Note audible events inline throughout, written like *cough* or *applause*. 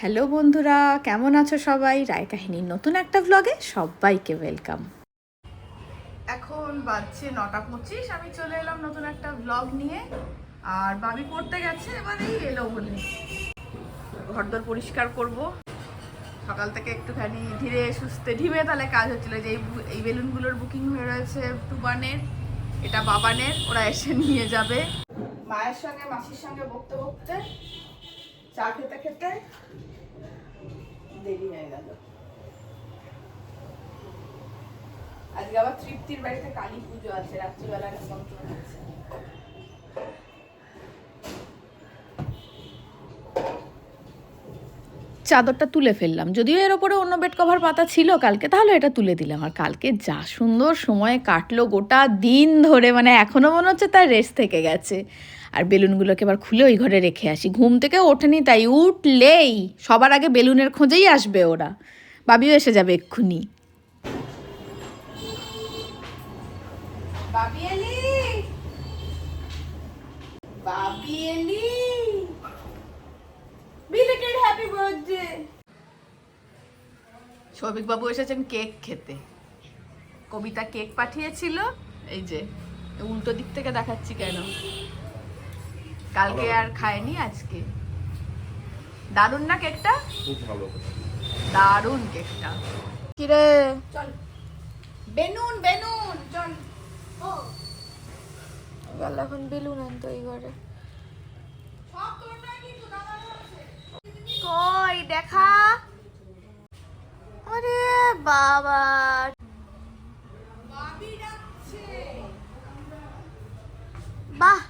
Hello বন্ধুরা, কেমন আছো সবাই? রায় কাহিনীর নতুন একটা ব্লগে সবাইকে ওয়েলকাম এখন বাজছে নটা পঁচিশ, আমি চলে এলাম নতুন একটা ব্লগ নিয়ে। আর বাবি পড়তে গেছে, এবার এই এলো বলে। ঘরদোর পরিষ্কার করব। সকাল থেকে একটুখানি ধীরে সুস্থে ঢিমে তাহলে কাজ হচ্ছিল যে এই বেলুনগুলোর বুকিং হয়ে রয়েছে টুবানের, এটা বাবানের, ওরা এসে নিয়ে যাবে। মায়ের সঙ্গে, মাসির সঙ্গে বকতে বকতে চা খেতে খেতে দেরি হয়ে গেল। আজকে আবার তৃপ্তির বাড়িতে কালী পুজো আছে রাত্রিবেলা আছে। চাদরটা তুলে ফেললাম। যদিও এর ওপরে অন্য বেড কভার পাতা ছিল কালকে, তাহলে এটা তুলে দিলাম। আর কালকে যা সুন্দর সময় কাটলো গোটা দিন ধরে মানে এখনও মনে হচ্ছে তার রেস্ট থেকে গেছে। আর বেলুনগুলোকে এবার খুলে ওই ঘরে রেখে আসি। ঘুম থেকে ওঠেনি তাই উঠলেই। সবার আগে বেলুনের খোঁজেই আসবে ওরা। বাবিও এসে যাবে এক্ষুনি। বাবি এলি? বাবি এলি? বিলেটেড হ্যাপি বার্থডে সৌভিক বাবু এসেছেন কেক খেতে। কবিতা কেক পাঠিয়েছিল। এই যে উল্টো দিক থেকে দেখাচ্ছি কেন? কালকে আর খায়নি আজকে। দারুণ না কেকটা? খুব ভালো দারুণ কেকটা। কিরে? চল। বেনুন বেনুন চল। ও। গেল এখন বেলুন আনতো এই ঘরে। কই দেখা? আরে বাবা। বাহ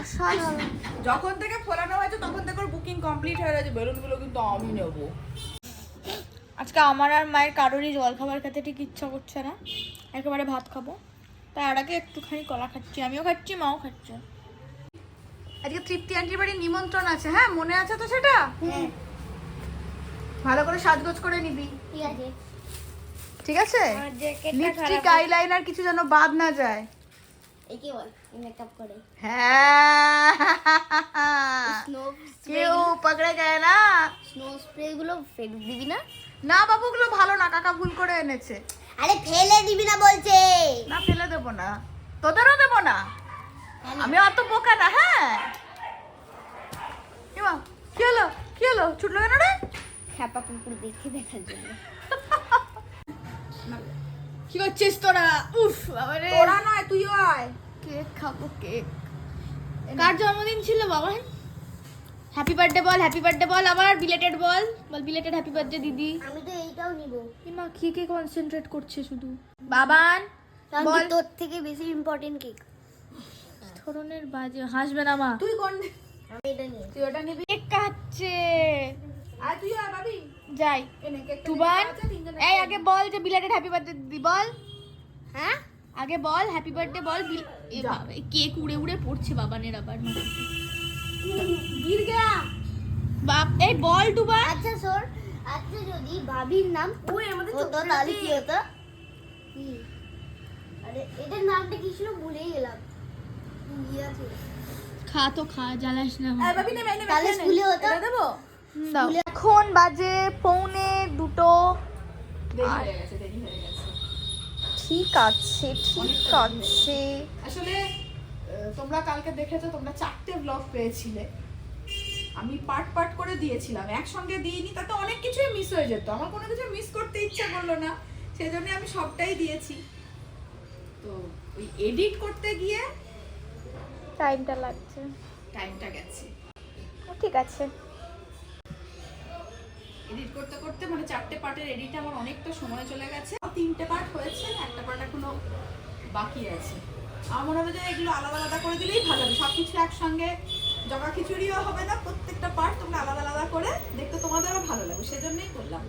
অসাধারণ যখন থেকে ফোলানো হয়েছে তখন থেকে বুকিং কমপ্লিট হয়ে গেছে বেলুনগুলো কিন্তু আমি নেব। আজকে আমার আর মায়ের কারোরই জল খাবার খেতে ঠিক ইচ্ছা করছে না। একেবারে ভাত খাব। তাই আর আগে একটুখানি কলা খাচ্ছি। আমিও খাচ্ছি মাও খাচ্ছে। আজকে তৃপ্তি আন্টির বাড়ি নিমন্ত্রণ আছে। হ্যাঁ মনে আছে তো সেটা? ভালো করে সাজগোজ করে নিবি। ঠিক আছে। লিপস্টিক আইলাইনার কিছু যেন বাদ না যায়। কেউ পকড়ে যায় না? স্নো স্প্রে গুলো ফেরত দিবি না? না ভালো না কাকা ভুল করে এনেছে। আরে ফেলে দিবি না বলছে। না ফেলে দেবো না। তোদেরও দেবো না? আমি অত বোকা না হ্যাঁ? কি মা, কি হলো? কি হলো? ছুটলো কেন রে? খ্যাপা কুকুর দেখে দেখার জন্য। *laughs* কি করছিস তোরা? উফ বাবারে। তোরা নয় তুইও আয় কেক খাব কেক। কার জন্মদিন ছিল বাবা? হ্যাপি বার্থডে বল হ্যাপি বার্থডে বল আবার বিলেটেড বল। বল বিলেটেড হ্যাপি বার্থডে দিদি। আমি তো এইটাও নিব। মা কি কে কনসেন্ট্রেট করছে শুধু? বাবান বল। তোর থেকে বেশি ইম্পর্টেন্ট কেক? ধরনের বাজে হাসবে না মা। তুই কোন আমি এটা নিয়ে তুই ওটা নিবি। কেক কাটছে আর তুই আর ভাবি? যাই। তুবান এই আগে বল যে বিলেটেড হ্যাপি বার্থডে দিদি বল। হ্যাঁ? আগে বল হ্যাপি বার্থডে বল কেক উড়ে উড়ে পড়ছে বাবানের আবার বাপ এই বল টুবা আচ্ছা সর আচ্ছা যদি ভাবির নাম ওই আমাদের হতো তাহলে কি হতো? আরে এটার নামটা কি ছিল ভুলেই গেলাম। খা তো খা জ্বালাস না তাহলে স্কুলে হতো? দেবো? এখন বাজে পৌনে দুটো। ঠিক আছে ঠিক আছে। আসলে তোমরা কালকে দেখেছ তোমরা চারটে ব্লগ পেয়েছিলে। আমি পার্ট পার্ট করে দিয়েছিলাম একসঙ্গে দিইনি তাতে অনেক কিছুই মিস হয়ে যেত। আমার কোনো কিছু মিস করতে ইচ্ছা করল না সেজন্য আমি সবটাই দিয়েছি। তো ওই এডিট করতে গিয়ে টাইমটা লাগছে। টাইমটা গেছে। ঠিক আছে। এডিট করতে করতে মানে চারটে পার্টের এডিটে আমার অনেকটা সময় চলে গেছে। তিনটে পার্ট হয়েছে, একটা পার্ট এখনও বাকি আছে। আমার মনে হবে যে এগুলো আলাদা আলাদা করে দিলেই ভালো হবে। সব কিছু একসঙ্গে জগা খিচুড়িও হবে না, প্রত্যেকটা পার্ট তোমরা আলাদা আলাদা করে দেখতে তোমাদেরও ভালো লাগবে, সেজন্যই করলাম।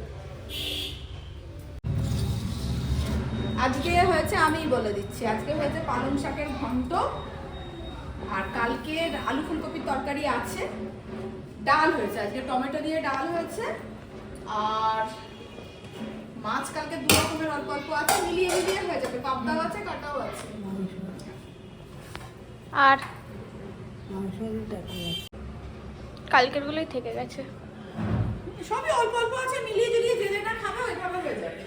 আজকে হয়েছে আমিই বলে দিচ্ছি। আজকে হয়েছে পালং শাকের ঘন্ট। আর কালকে আলু ফুলকপির তরকারি আছে। ডাল হয়েছে, আজকে টমেটো দিয়ে ডাল হয়েছে। আর মাছ কালকে দু রকমের অল্প অল্প আছে মিলিয়ে মিলিয়ে হয়ে যাবে। পাবদাও আছে কাটাও আছে। আর কালকেরগুলোই থেকে গেছে। সবই অল্প অল্প আছে মিলিয়ে জুলিয়ে যে যেটা খাবে ওইভাবে হয়ে যাবে।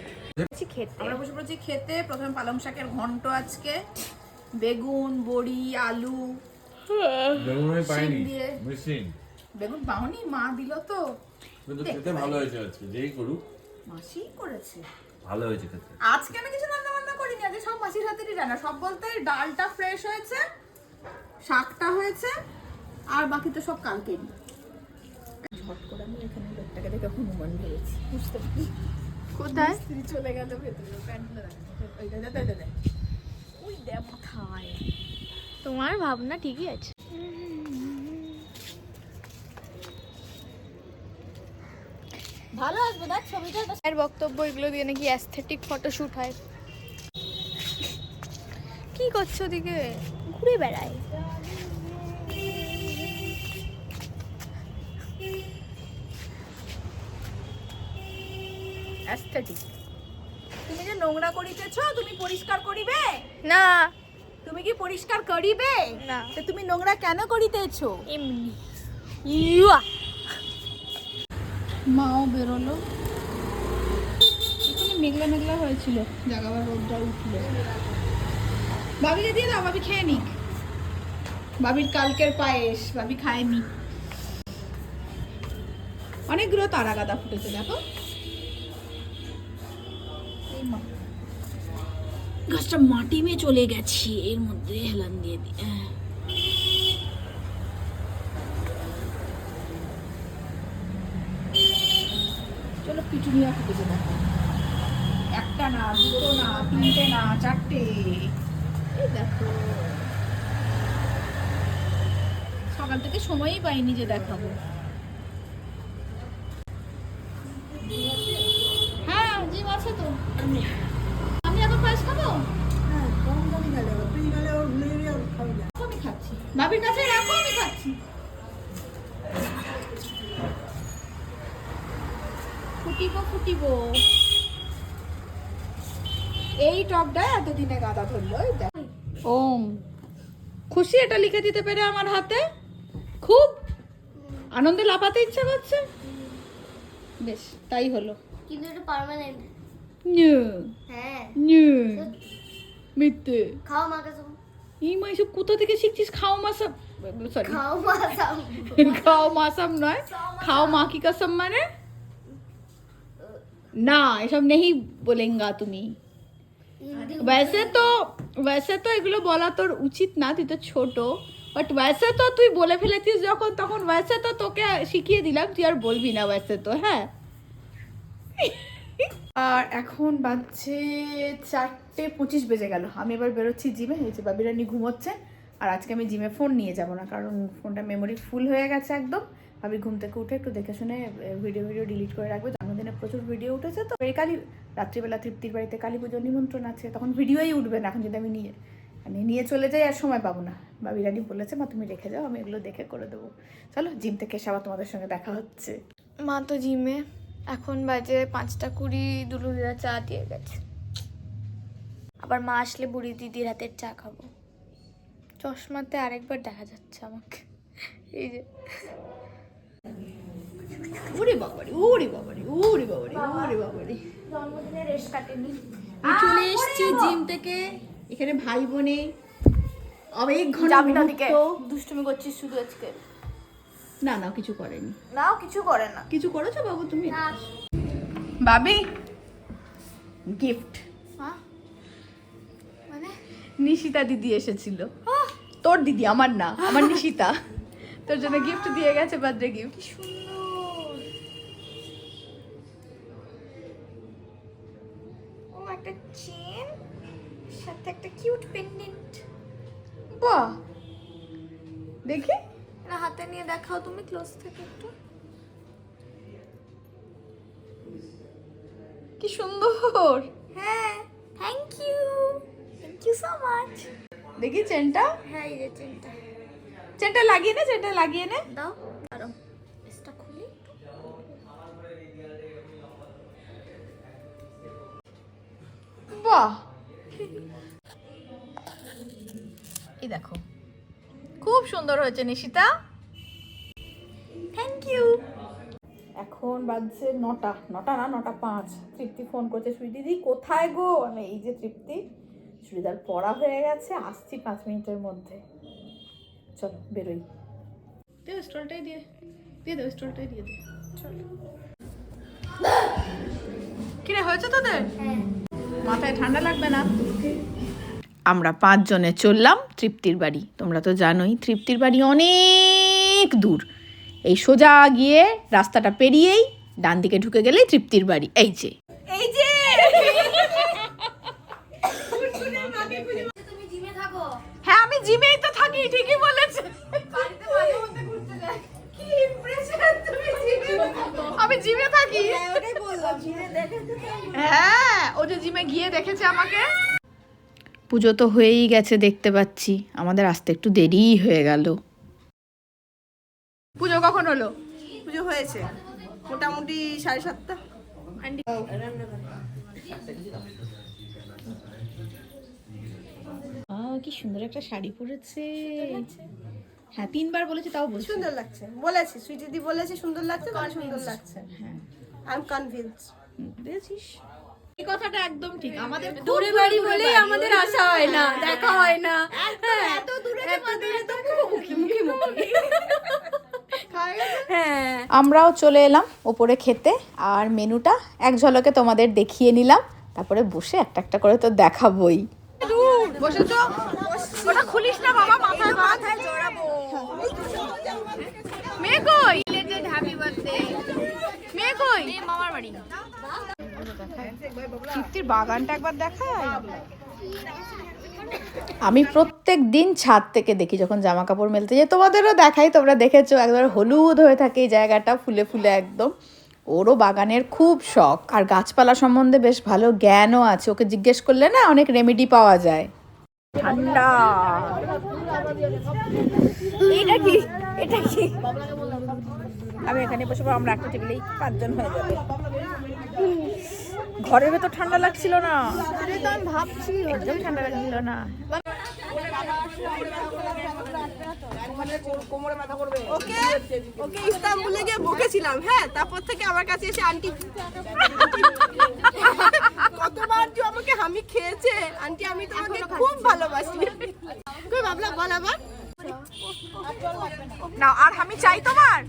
খেতে আমরা বসে পড়েছি খেতে প্রথমে পালং শাকের ঘন্ট আজকে। বেগুন বড়ি আলু বেগুন পাইনি দিয়ে। মিসিং বেগুন পাওনি মা দিল তো। কিন্তু খেতে ভালো হয়েছে আজকে যেই করুক। মাসি করেছে। ভালো হয়েছে খেতে। আজকে আমি কিছু রান্না বান্না করিনি? আজকে সব মাসির হাতেরই রান্না। সব বলতে ডালটা ফ্রেশ হয়েছে শাকটা হয়েছে আর বাকি তো সব কালকেরই ঝট করে আমি এখানে লোকটাকে দেখে হনুমান ভেবেছি। বুঝতে পারি কোথায়? স্ত্রী চলে গেল ভেতরে। প্যান্টগুলো দেখো ওই দে, দে, দে, দে, দে। ওই দে মাথায়। তোমার ভাবনা ঠিকই আছে। ভালো আসবে দেখ ছবিটা এর বক্তব্য এগুলো দিয়ে নাকি অ্যাস্থেটিক ফটোশুট হয়। কি করছ ওদিকে? ঘুরে বেড়ায় অ্যাস্থেটিক তুমি যে নোংরা করিতেছো তুমি পরিষ্কার করিবে? না। তুমি কি পরিষ্কার করিবে? না। তো তুমি নোংরা কেন করিতেছো এমনি। ইয়া মাও বেরোলো। এখানে মেঘলা মেঘলা হয়েছিল। জাগাবার রোদটা উঠল। বাবিকে দিয়ে দাও বাবি খেয়ে নিক। বাবির কালকের পায়েস বাবি খায়নি। অনেকগুলো তারা গাদা ফুটেছে, দেখো। গাছটা মাটি মে চলে গেছে, এর মধ্যে হেলান দিয়ে দিই হ্যাঁ। চলো পিটুনিয়া ফুটেছে দেখো একটা না দুটো না তিনটে না চারটে? এই দেখো। সকাল থেকে সময়ই পাইনি যে দেখাবো। হ্যাঁ জিম আছে তো। আমি এখন খাব? আমি খাচ্ছি। বাবির কাছে রাখো আমি খাচ্ছি। ফুটিব। এই টপটা এতদিনে গাদা ধরলো ওম খুশি এটা লিখে দিতে পেরে আমার হাতে? খুব আনন্দে লাফাতে ইচ্ছা করছে? বেশ তাই হলো। কিন্তু এটা পার্মানেন্ট হ্যাঁ। মিথ্যে। খাও সব। এই মা এসব কোথা থেকে শিখছিস? খাও মাসাম সরি। খাও মা সব। খাও মাসাম নয়। খাও মা কি কসম মানে? না এসব নেই বলেঙ্গা তুমি হিন্দি वैसे तो वैसे তো এগুলো বলা তোর উচিত না তুই তো ছোট বাট वैसे তো তুই বলে ফেলেছিস যখন তখন वैसे তো তোকে শিখিয়ে দিলাম তুই আর বলবি না वैसे তো হ্যাঁ *laughs* আর এখন বাজছে চারটে পঁচিশ বেজে গেল আমি এবার বেরোচ্ছি জিমে এই যে বাবিরানি ঘুমোচ্ছে আর আজকে আমি জিমে ফোন নিয়ে যাব না কারণ ফোনটা মেমোরি ফুল হয়ে গেছে একদম ভাবি ঘুম থেকে উঠে একটু দেখে শুনে ভিডিও ভিডিও ডিলিট করে রাখবো জন্মদিনে প্রচুর ভিডিও উঠেছে তো। এই কালী রাত্রিবেলা তৃপ্তির বাড়িতে কালী পুজোর নিমন্ত্রণ আছে, তখন ভিডিওই উঠবে না, এখন যদি আমি নিয়ে মানে নিয়ে চলে যাই আর সময় পাবো না। বাবি রানী বলেছে, মা, তুমি রেখে যাও, আমি এগুলো দেখে করে দেবো। চলো, জিম থেকে এসে আবার তোমাদের সঙ্গে দেখা হচ্ছে। মা তো জিমে। এখন বাজে পাঁচটা কুড়ি দুলু দিদা চা দিয়ে গেছে। আবার মা আসলে বুড়ি দিদির হাতের চা খাব। চশমাতে আরেকবার দেখা যাচ্ছে আমাকে। এই যে। ওরে বাবারি ওরে বাবারি ওরে বাবারি ওরে বাবারি। জন্মদিনে কাটেনি। চলে এসেছি জিম থেকে। এখানে ভাই বোনে অনেক ঘন মুহূর্ত। দুষ্টুমি করছিস শুধু আজকে। না না কিছু করেনি। নাও কিছু করে না। কিছু করেছ বাবু তুমি? বাবি গিফট হ্যাঁ? মানে? নিশিতা দিদি এসেছিল। তোর দিদি আমার না আমার নিশিতা। তোর জন্য গিফট দিয়ে গেছে বার্থডে গিফট সুন্দর। একটা কিউট পেন্ডেন্ট বাহ। দেখি। না হাতে নিয়ে দেখাও তুমি ক্লোজ থেকে একটু। কি সুন্দর। হ্যাঁ thank you thank you so much দেখি চেনটা। হ্যাঁ এই যে চেনটা। চেনটা লাগিয়ে নে চেনটা লাগিয়ে নে। দাও দাঁড়াও। এটা খুলি বাহ। *laughs* এই দেখো। খুব সুন্দর হয়েছে নিশিতা। থ্যাংক ইউ এখন বাজছে নটা। নটা না নটা পাঁচ। তৃপ্তি ফোন করছে সুই দিদি কোথায় গো? আমি এই যে তৃপ্তি চুড়িদার পরা হয়ে গেছে আসছি পাঁচ মিনিটের মধ্যে। চলো বেরোই। দে স্টলটাই দিয়ে দিয়ে দে স্টলটাই দিয়ে দে। চলো। কিরে হয়েছে তোদের? মাথায় ঠান্ডা লাগবে না? আমরা পাঁচজনে চললাম তৃপ্তির বাড়ি। তোমরা তো জানোই তৃপ্তির বাড়ি অনেক দূর। এই সোজা গিয়ে রাস্তাটা পেরিয়েই ডান দিকে ঢুকে গেলেই তৃপ্তির বাড়ি। এই যে। এই যে! হ্যাঁ আমি জিমেই তো থাকি ঠিকই বলেছে। আমি জিমে থাকি। হ্যাঁ ও যে জিমে গিয়ে দেখেছে আমাকে। পুজো তো হয়েই গেছে দেখতে পাচ্ছি। আমাদের আসতে একটু দেরিই হয়ে গেল। পুজো কখন হলো? পুজো হয়েছে। মোটামুটি সাড়ে সাতটা। কি সুন্দর একটা শাড়ি পরেছে। হ্যাঁ তিনবার বলেছে তাও বলছি। সুন্দর লাগছে। বলেছি সুইটিদি বলেছে সুন্দর লাগছে মানে সুন্দর লাগছে। হ্যাঁ। আই এম কনভিন্স বুঝেছিস এই কথাটা একদম ঠিক। আমাদের দূরে বাড়ি বলেই আমাদের আসা হয় না দেখা হয় না। এত দূরে তো মুখি মুখি হ্যাঁ আমরাও চলে এলাম ওপরে খেতে আর মেনুটা এক ঝলকে তোমাদের দেখিয়ে নিলাম। তারপরে বসে একটা একটা করে তো দেখাবই। বসেছো? ওটা খুলিস না বাবা মাথায় মাথায় জড়াবো। মেয়ে কই? হ্যাপি বার্থডে মেয়ে কই? মামার বাড়ি। বাগানটা একবার দেখায় আমি প্রত্যেক দিন ছাদ থেকে দেখি যখন জামা কাপড় মেলতে যাই। তোমাদেরও দেখাই তোমরা দেখেছ একবার হলুদ হয়ে থাকে এই জায়গাটা ফুলে ফুলে একদম। ওরও বাগানের খুব শখ। আর গাছপালা সম্বন্ধে বেশ ভালো জ্ঞানও আছে। ওকে জিজ্ঞেস করলে না অনেক রেমেডি পাওয়া যায়। ঠান্ডা। এটা কি? এটা কি? আমি এখানে বসে আমরা একটা টেবিলেই পাঁচজন হয়ে যাবে। ঘরের ভেতর ঠান্ডা লাগছিল না। ভাবছি একদম ঠান্ডা লাগছিল না। ওকে ওকে ইস্তাম্বুলে গিয়ে বকেছিলাম হ্যাঁ তারপর থেকে আমার কাছে এসে আন্টি কতবার যে আমাকে হামি খেয়েছে। আন্টি আমি তোমাকে খুব ভালোবাসি। বল আবার। না আর আমি চাই তোমার?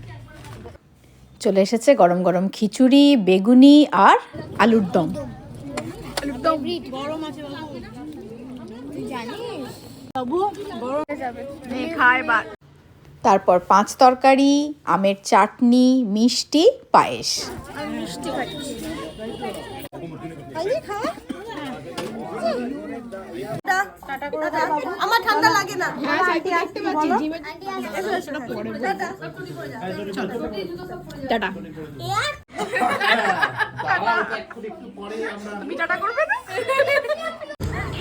চলে এসেছে গরম গরম খিচুড়ি, বেগুনি আর আলুর দম। তারপর পাঁচ তরকারি, আমের চাটনি, মিষ্টি, পায়েস। আমার ঠান্ডা লাগে না। টাটা। তুমি টাটা করবে না?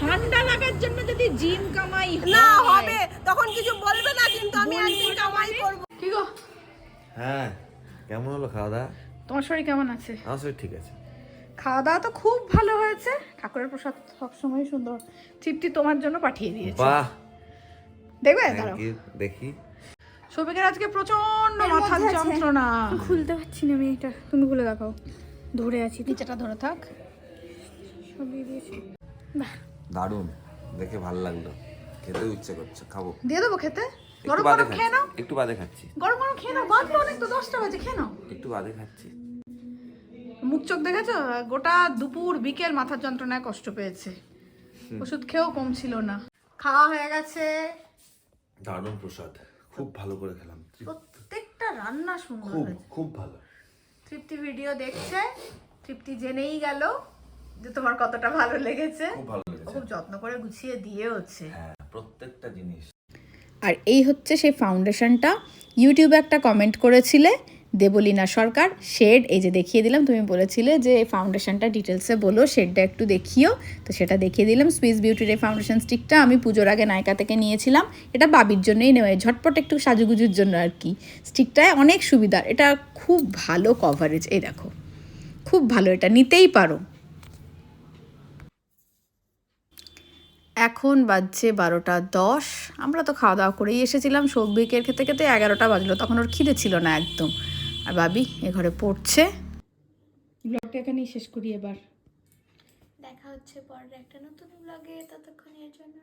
ঠান্ডা লাগার জন্য যদি জিম কামাই না হবে। তখন কিছু বলবে না কিন্তু আমি একদিন কামাই করব। কি গো? হ্যাঁ কেমন হলো খাওয়া দাওয়া? তোমার শরীর কেমন আছে? আমার শরীর ঠিক আছে। খাওয়া দাওয়া তো খুব ভালো হয়েছে। ঠাকুরের প্রসাদ সবসময় সুন্দর। তৃপ্তি তোমার জন্য পাঠিয়ে দিয়েছে। বাহ। দেখবে? দাঁড়াও। দেখি। সৌভিকের আজকে প্রচণ্ড মাথার যন্ত্রণা। খুলতে পারছি না আমি এটা। তুমি খুলে দেখাও। ধরে আছি নিচেটা ধরে থাক। দারুণ। দেখে ভালো লাগল। খেতে ইচ্ছে করছে। খাব। দিয়ে দেবো খেতে? গরম গরম খেয়ে নাও। একটু বাদে খাচ্ছি। গরম গরম খেয়ে নাও। বাদ অনেক তো দশটা বাজে। খেয়ে নাও। একটু বাদে খাচ্ছি। মুখ চোখ দেখেছ? গোটা দুপুর বিকেল মাথার যন্ত্রণায় কষ্ট পেয়েছে। ওষুধ খেয়েও কমছিল না। খাওয়া হয়ে গেছে। দারুণ প্রসাদ। খুব ভালো করে খেলাম। প্রত্যেকটা রান্না সুন্দর খুব খুব ভালো। তৃপ্তি ভিডিও দেখছে। তৃপ্তি জেনেই গেল যে তোমার কতটা ভালো লেগেছে। খুব ভালো লেগেছে। খুব যত্ন করে গুছিয়ে দিয়ে হচ্ছে হ্যাঁ প্রত্যেকটা জিনিস। আর এই হচ্ছে সেই ফাউন্ডেশনটা ইউটিউবে একটা কমেন্ট করেছিলে দেবলীনা সরকার, শেড, এই যে দেখিয়ে দিলাম, তুমি বলেছিলে যে এই ফাউন্ডেশনটা ডিটেলসে বলো, শেডটা একটু দেখিও। তো সেটা দেখিয়ে দিলাম সুইস বিউটির এই ফাউন্ডেশন স্টিকটা আমি পুজোর আগে নায়িকা থেকে নিয়েছিলাম। এটা বাবির জন্যই নেওয়া, ঝটপট একটু সাজুগুজুর জন্য আর কি। স্টিকটায় অনেক সুবিধা, এটা খুব ভালো কভারেজ এই দেখো। খুব ভালো, এটা নিতেই পারো। এখন বাজছে বারোটা দশ, আমরা তো খাওয়া দাওয়া করেই এসেছিলাম, সৌভিকের খেতে খেতে এগারোটা বাজলো, তখন ওর খিদে ছিল না একদম। আর বাবি এ ঘরে পড়ছে। ব্লগটা এখানেই শেষ করি এবার। দেখা হচ্ছে পরের একটা নতুন ব্লগে ততক্ষণের জন্য।